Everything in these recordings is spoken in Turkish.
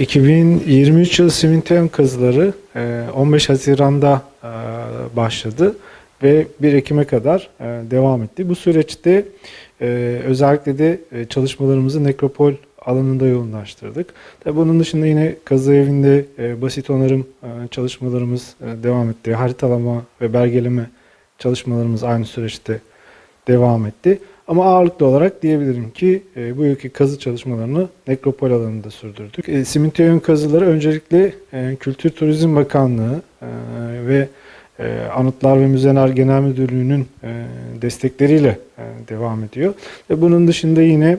2023 yılı Simintiyon kazıları e, 15 Haziran'da e, başladı ve 1 Ekim'e kadar e, devam etti. Bu süreçte e, özellikle de e, çalışmalarımızı nekropol alanında yoğunlaştırdık. Tabii bunun dışında yine kazı evinde e, basit onarım e, çalışmalarımız e, devam etti. Haritalama ve belgeleme çalışmalarımız aynı süreçte devam etti. Ama ağırlıklı olarak diyebilirim ki e, bu yılki kazı çalışmalarını nekropol alanında sürdürdük. E, Simintiyon kazıları öncelikle e, Kültür Turizm Bakanlığı e, ve e, Anıtlar ve Müzeler Genel Müdürlüğü'nün e, destekleriyle e, devam ediyor. Ve bunun dışında yine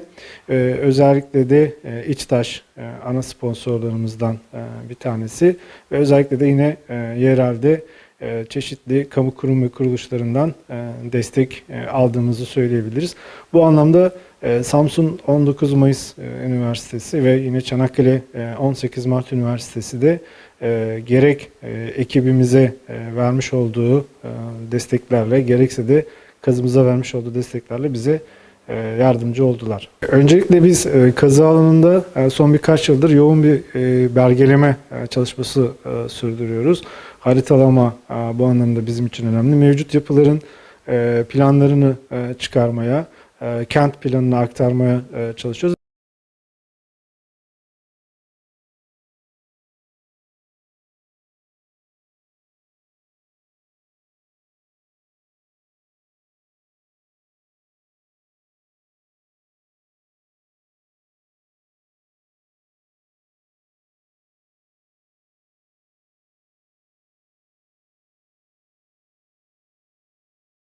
e, özellikle de e, İçtaş e, ana sponsorlarımızdan e, bir tanesi ve özellikle de yine e, yerelde çeşitli kamu kurum ve kuruluşlarından e, destek e, aldığımızı söyleyebiliriz. Bu anlamda e, Samsun 19 Mayıs e, Üniversitesi ve yine Çanakkale e, 18 Mart Üniversitesi de e, gerek e, ekibimize e, vermiş olduğu e, desteklerle gerekse de kazımıza vermiş olduğu desteklerle bize e, yardımcı oldular. Öncelikle biz e, kazı alanında e, son birkaç yıldır yoğun bir e, belgeleme e, çalışması e, sürdürüyoruz. Haritalama e, bu anlamda bizim için önemli. Mevcut yapıların e, planlarını e, çıkarmaya, kent planını aktarmaya çalışıyoruz.